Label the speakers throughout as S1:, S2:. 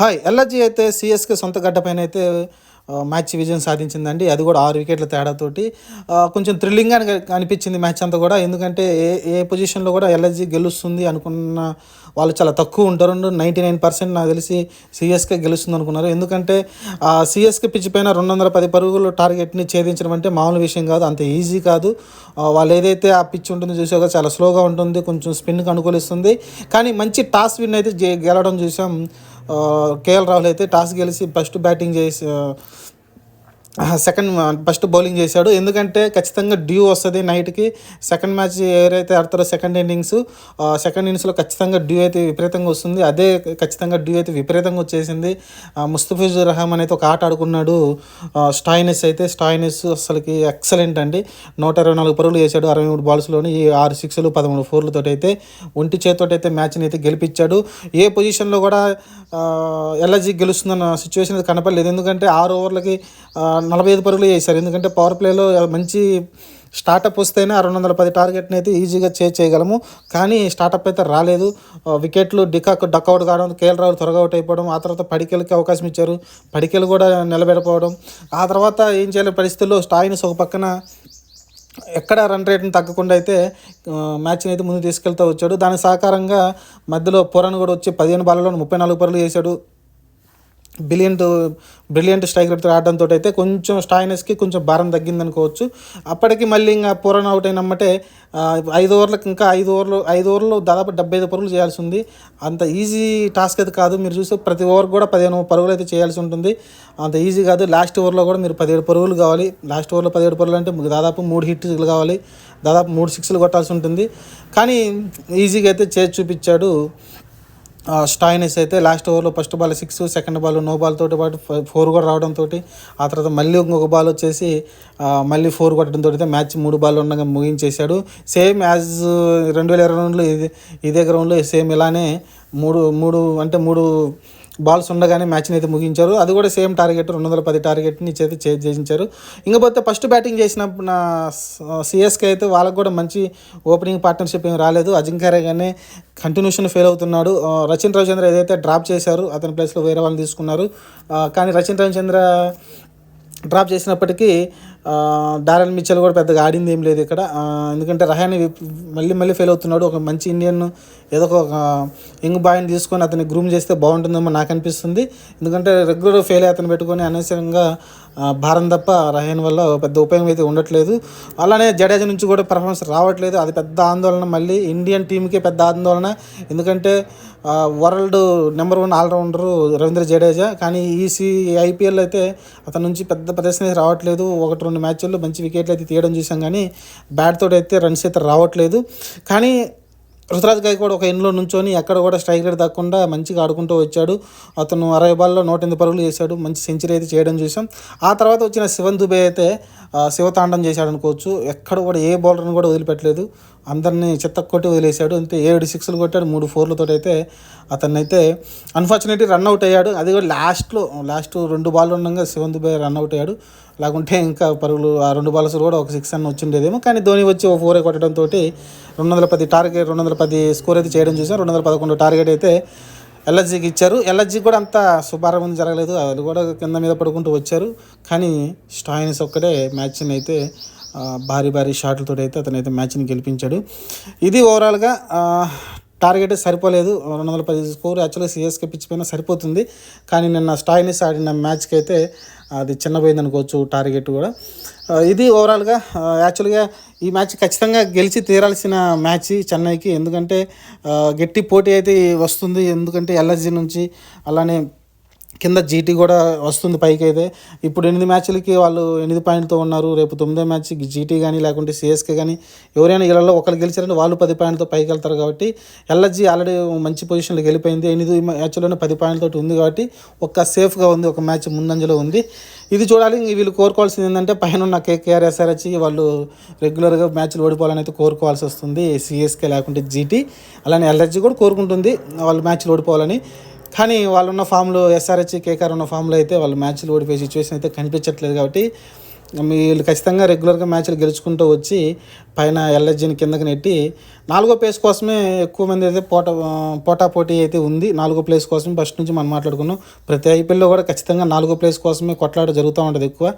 S1: Hi LRG అయితే CSK సొంత గడ్డపైన అయితే మ్యాచ్ విజయం సాధించిందండి. అది కూడా ఆరు వికెట్ల తేడాతోటి. కొంచెం థ్రిల్లింగ్గా అనిపించింది మ్యాచ్ అంతా కూడా. ఎందుకంటే ఏ ఏ పొజిషన్లో కూడా ఎల్ఎస్జీ గెలుస్తుంది అనుకున్న వాళ్ళు చాలా తక్కువ ఉంటారు. నైంటీ నైన్ పర్సెంట్ నాకు తెలిసి సిఎస్కే గెలుస్తుంది అనుకున్నారు. ఎందుకంటే సిఎస్కే పిచ్ పైన రెండు వందల పది పరుగులు టార్గెట్ని ఛేదించడం అంటే మామూలు విషయం కాదు. అంత ఈజీ కాదు. వాళ్ళు ఏదైతే ఆ పిచ్ ఉంటుందో చూసాక చాలా స్లోగా ఉంటుంది. కొంచెం స్పిన్కి అనుకూలిస్తుంది. కానీ మంచి టాస్ విన్ అయితే జే- గెలవడం చూసాం. కేఎల్ రాహుల్ అయితే టాస్ గెలిచి ఫస్ట్ బ్యాటింగ్ చేసి సెకండ్ ఫస్ట్ బౌలింగ్ చేశాడు. ఎందుకంటే ఖచ్చితంగా డ్యూ వస్తుంది నైట్కి సెకండ్ మ్యాచ్ ఎవరైతే ఆడతారో సెకండ్ ఇన్నింగ్స్ సెకండ్ ఇన్నింగ్స్లో ఖచ్చితంగా డ్యూ అయితే విపరీతంగా వస్తుంది. అదే ఖచ్చితంగా డ్యూ అయితే విపరీతంగా వచ్చేసింది. ముస్తఫిజు ముస్తఫిజుర్ రహమాన్ అయితే ఒక ఆట ఆడుకున్నాడు. స్టాయినెస్ అయితే స్టాయినెస్ అసలుకి ఎక్సలెంట్ అండి. నూట ఇరవై నాలుగు పరుగులు చేశాడు అరవై మూడు బాల్స్లోని ఈ ఆరు సిక్స్లు పదమూడు ఫోర్లతో అయితే ఒంటి చేతితో అయితే మ్యాచ్ని అయితే గెలిపించాడు. ఏ పొజిషన్లో కూడా ఎల్ఎజీ గెలుస్తుందన్న సిచ్యువేషన్ అయితే కనపడలేదు. ఎందుకంటే ఆరు ఓవర్లకి నలభై ఐదు పరుగులు చేశారు. ఎందుకంటే పవర్ ప్లేలో మంచి స్టార్టప్ వస్తేనే ఆ రెండు వందల పది టార్గెట్ని అయితే ఈజీగా చే చేయగలము. కానీ స్టార్టప్ అయితే రాలేదు. వికెట్లు డికాక్ డక్అవుట్ కావడం కేఎల్ రావు త్వరగా అవుట్ అయిపోవడం ఆ తర్వాత పడికెలకి అవకాశం ఇచ్చారు. పడికెలు కూడా నిలబెడపోవడం ఆ తర్వాత ఏం చేయలేని పరిస్థితుల్లో స్టాయినిస్ ఒక పక్కన ఎక్కడ రన్ రేట్ని తగ్గకుండా అయితే మ్యాచ్ని అయితే ముందు తీసుకెళ్తూ వచ్చాడు. దాని సహకారంగా మధ్యలో పురాణ్ కూడా వచ్చి పదిహేను బాలలో ముప్పై నాలుగు పరులు చేశాడు. బ్రిలియంట్ బ్రిలియంట్ స్ట్రైక్ రేట్తో ఆడడంతో అయితే కొంచెం స్టాయినెస్కి కొంచెం భారం తగ్గిందనుకోవచ్చు. అప్పటికి మళ్ళీ ఇంకా పూరన్ అవుట్ అయినమ్మటే ఐదు ఓవర్లకు ఇంకా ఐదు ఓవర్లు ఐదు ఓవర్లు దాదాపు డెబ్బై ఐదు పరుగులు చేయాల్సి ఉంది. అంత ఈజీ టాస్క్ అయితే కాదు. మీరు చూస్తే ప్రతి ఓవర్ కూడా పదిహేను పరుగులు అయితే చేయాల్సి ఉంటుంది. అంత ఈజీ కాదు. లాస్ట్ ఓవర్లో కూడా మీరు పదిహేడు పరుగులు కావాలి. లాస్ట్ ఓవర్లో పదిహేడు పరుగులు అంటే మీకు దాదాపు మూడు హిట్లు కావాలి. దాదాపు మూడు సిక్స్లు కొట్టాల్సి ఉంటుంది. కానీ ఈజీగా అయితే చేసి చూపించాడు స్టాయినెస్ అయితే లాస్ట్ ఓవర్లో first ball six second ball no ball తోటి పాటు ఫోర్ కూడా రావడంతో ఆ తర్వాత మళ్ళీ ఇంకొక బాల్ వచ్చేసి మళ్ళీ ఫోర్ కొట్టడంతో అయితే మ్యాచ్ మూడు బాల్ ఉండగా ముగించేశాడు. సేమ్ యాజ్ రెండు వేల ఇరవై రెండులో ఇదే గ్రౌండ్లో సేమ్ ఇలానే మూడు మూడు అంటే మూడు బాల్స్ ఉండగానే మ్యాచ్ని అయితే ముగించారు. అది కూడా సేమ్ టార్గెట్ రెండు వందల పది టార్గెట్ని అయితే చేజ్ చేయించారు. ఇంకపోతే ఫస్ట్ బ్యాటింగ్ చేసినప్పుడు నా సిఎస్కే అయితే వాళ్ళకు కూడా మంచి ఓపెనింగ్ పార్ట్నర్షిప్ ఏం రాలేదు. అజింక్య కంటిన్యూషన్ ఫెయిల్ అవుతున్నాడు. రచిన్ రవిచంద్ర ఏదైతే డ్రాప్ చేశారు అతని ప్లేస్లో వేరే వాళ్ళని తీసుకున్నారు. కానీ రచిన్ రవిచంద్ర డ్రాప్ చేసినప్పటికీ ఆ, డారెన్ మిచ్చల్ కూడా పెద్దగా ఆడింది ఏం లేదు ఇక్కడ. ఎందుకంటే రహాని మళ్ళీ మళ్ళీ ఫెయిల్ అవుతున్నాడు. ఒక మంచి ఇండియన్ ఏదో ఒక యంగ్ బాయ్ని తీసుకొని అతన్ని గ్రూమ్ చేస్తే బాగుంటుందేమో నాకు అనిపిస్తుంది. ఎందుకంటే రెగ్యులర్ ఫెయిల్ అయ్యి అతను పెట్టుకొని అనవసరంగా భారం తప్ప రహాన్ వల్ల పెద్ద ఉపయోగం అయితే ఉండట్లేదు. అలానే జడేజా నుంచి కూడా పర్ఫార్మెన్స్ రావట్లేదు. అది పెద్ద ఆందోళన. మళ్ళీ ఇండియన్ టీంకే పెద్ద ఆందోళన. ఎందుకంటే world number one allrounder Ravindra Jadeja. కానీ ఈ ఐపీఎల్ అయితే అతని నుంచి పెద్ద ప్రదర్శన రావట్లేదు. ఒకటి రెండు మ్యాచ్ల్లో మంచి వికెట్లు అయితే తీయడం చూసాం కానీ బ్యాట్ తోటి అయితే రన్స్ అయితే రావట్లేదు. కానీ రుతురాజ్ గాయక్ ఒక ఎన్లో నుంచొని ఎక్కడ కూడా స్ట్రైక్ రేట్ తగ్గకుండా మంచిగా ఆడుకుంటూ వచ్చాడు. అతను అరవై బాల్లో నూట ఎనిమిది పరుగులు చేశాడు. మంచి సెంచరీ అయితే చేయడం చూసాం ఆ తర్వాత వచ్చిన శివన్ దుబే అయితే శివతాండం చేశాడు అనుకోవచ్చు. ఎక్కడ కూడా ఏ బౌలర్ని కూడా వదిలిపెట్టలేదు. అందరినీ చెత్త కొట్టి వదిలేశాడు. అంతే ఏడు సిక్స్లు కొట్టాడు మూడు ఫోర్లతో అయితే అతన్ని అయితే అన్ఫార్చునేట్లీ రన్ అవుట్ అయ్యాడు. అది కూడా లాస్ట్లో లాస్ట్ రెండు బాల్ ఉండగా శివన్ దుబే రన్ అవుట్ అయ్యాడు. లేకుంటే ఇంకా పరుగులు ఆ రెండు బాల్స్ కూడా ఒక సిక్స్ అన్న వచ్చిండేదేమో. కానీ ధోని వచ్చి ఒక ఫోరే కొట్టడంతో రెండు వందల పది టార్గెట్ రెండు వందల పది స్కోర్ అయితే చేయడం చూసాం. రెండు వందల పదకొండు టార్గెట్ అయితే ఎల్ఎస్జీకి ఇచ్చారు. ఎల్ఎస్జీ కూడా అంత శుభారంభం జరగలేదు. అది కూడా కింద మీద పడుకుంటూ వచ్చారు. కానీ స్టాయిన్స్ ఒక్కడే మ్యాచ్ని అయితే భారీ భారీ షాట్లతో అయితే అతనైతే మ్యాచ్ని గెలిపించాడు. ఇది ఓవరాల్గా టార్గెట్ సరిపోలేదు. రెండు వందల పది స్కోర్. యాక్చువల్గా సిఎస్కే పిచ్ పైన సరిపోతుంది. కానీ నిన్న స్టాయినిస్ ఆడిన మ్యాచ్కి అయితే అది చిన్నపోయింది అనుకోవచ్చు టార్గెట్ కూడా. ఇది ఓవరాల్గా యాక్చువల్గా ఈ మ్యాచ్ ఖచ్చితంగా గెలిచి తీరాల్సిన మ్యాచ్ చెన్నైకి. ఎందుకంటే గట్టి పోటీ అయితే వస్తుంది. ఎందుకంటే ఎల్ఎస్జి నుంచి అలానే కింద జీటీ కూడా వస్తుంది పైకి అయితే ఇప్పుడు ఎనిమిది మ్యాచ్లకి వాళ్ళు ఎనిమిది పాయింట్తో ఉన్నారు. రేపు తొమ్మిదో మ్యాచ్ జీటీ కానీ లేకుంటే సిఎస్కే కానీ ఎవరైనా వీళ్ళలో ఒకరు గెలిచారంటే వాళ్ళు పది పాయింట్తో పైకి వెళ్తారు కాబట్టి ఎల్ఎస్జీ ఆల్రెడీ మంచి పొజిషన్లోకి వెళ్ళిపోయింది ఎనిమిది మ్యాచ్లోనే పది పాయింట్తో ఉంది కాబట్టి ఒక సేఫ్గా ఉంది. ఒక మ్యాచ్ ముందంజలో ఉంది. ఇది చూడాలి. వీళ్ళు కోరుకోవాల్సింది ఏంటంటే పైన ఉన్న కేకేఆర్ ఎస్ఆర్హెచ్ వాళ్ళు రెగ్యులర్గా మ్యాచ్లు ఓడిపోవాలని అయితే కోరుకోవాల్సి వస్తుంది. సిఎస్కే లేకుంటే జీటీ అలానే ఎల్ఎస్జీ కూడా కోరుకుంటుంది. వాళ్ళు మ్యాచ్లు ఓడిపోవాలని. కానీ వాళ్ళు ఉన్న ఫామ్లో ఎస్ఆర్హెచ్ కేకేఆర్ ఉన్న ఫామ్లో అయితే వాళ్ళు మ్యాచ్లు ఓడిపోయే సిచ్యువేషన్ అయితే కనిపించట్లేదు కాబట్టి వీళ్ళు ఖచ్చితంగా రెగ్యులర్గా మ్యాచ్లు గెలుచుకుంటూ వచ్చి పైన ఎల్ఎస్జీని కిందకి నెట్టి నాలుగో ప్లేస్ కోసమే ఎక్కువ మంది అయితే పోటా పోటా పోటీ అయితే ఉంది. నాలుగో ప్లేస్ కోసం ఫస్ట్ నుంచి మనం మాట్లాడుకున్నాం. ప్రతి ఐపీఎల్లో కూడా ఖచ్చితంగా నాలుగో ప్లేస్ కోసమే కొట్లాట జరుగుతూ ఉంటుంది ఎక్కువ.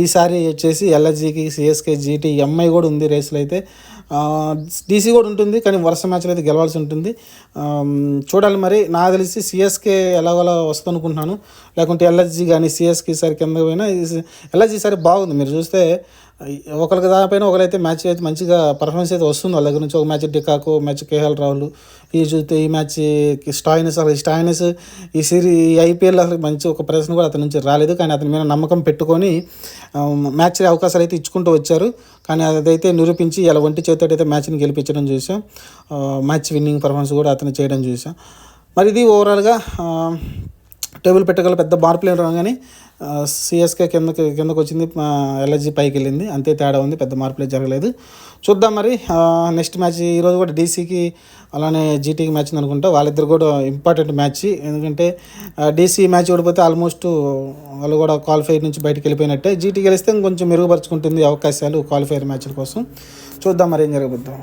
S1: ఈసారి వచ్చేసి ఎల్ఎస్జీకి సిఎస్కే జీటీ ఎంఐ కూడా ఉంది రేసులు అయితే. డీసీ కూడా ఉంటుంది కానీ వరుస మ్యాచ్లు అయితే గెలవాల్సి ఉంటుంది. చూడాలి మరి. నాకు తెలిసి సిఎస్కే ఎలాగోలా వస్తుంది అనుకుంటున్నాను లేకుంటే ఎల్ఎస్జీ కానీ సిఎస్కే సారి కింద పోయినా ఎల్ఎస్జీ బాగు బాగుంది. మీరు చూస్తే ఒకరికి దానిపైన ఒకరైతే మ్యాచ్ అయితే మంచిగా పర్ఫార్మెన్స్ అయితే వస్తుంది వాళ్ళ దగ్గర నుంచి. ఒక match de Kock match KL Rahul. ఈ చూస్తే ఈ మ్యాచ్ స్టాయినస్ అసలు స్టాయినస్ ఈ సిరీ ఈ ఐపీఎల్ అసలు మంచి ఒక ప్రశ్న కూడా అతని నుంచి రాలేదు. కానీ అతని మీద నమ్మకం పెట్టుకొని మ్యాచ్ అవకాశాలు అయితే ఇచ్చుకుంటూ వచ్చారు. కానీ అదైతే నిరూపించి ఇలా ఒంటి చేతితో అయితే మ్యాచ్ని గెలిపించడం చూసాం. మ్యాచ్ విన్నింగ్ పర్ఫార్మెన్స్ కూడా అతను చేయడం చూసాం. మరి ఇది ఓవరాల్గా టేబుల్ పెట్టగల పెద్ద మార్పులు ఏం రాగానే సిఎస్కే కిందకి కిందకు వచ్చింది ఎల్ఎస్జీ పైకి వెళ్ళింది అంతే తేడా ఉంది పెద్ద మార్పులే జరగలేదు. చూద్దాం మరి నెక్స్ట్ మ్యాచ్ ఈరోజు కూడా డీసీకి అలానే జీటీకి మ్యాచ్ ఉంది అనుకుంటా వాళ్ళిద్దరు కూడా ఇంపార్టెంట్ మ్యాచ్. ఎందుకంటే డీసీ మ్యాచ్ ఓడిపోతే ఆల్మోస్ట్ వాళ్ళు కూడా క్వాలిఫైర్ నుంచి బయటకు వెళ్ళిపోయినట్టే. జీటీ గెలిస్తే ఇంకొంచెం మెరుగుపరుచుకుంటుంది అవకాశాలు క్వాలిఫైర్ మ్యాచ్ల కోసం. చూద్దాం మరి ఏం జరగబోద్దాం.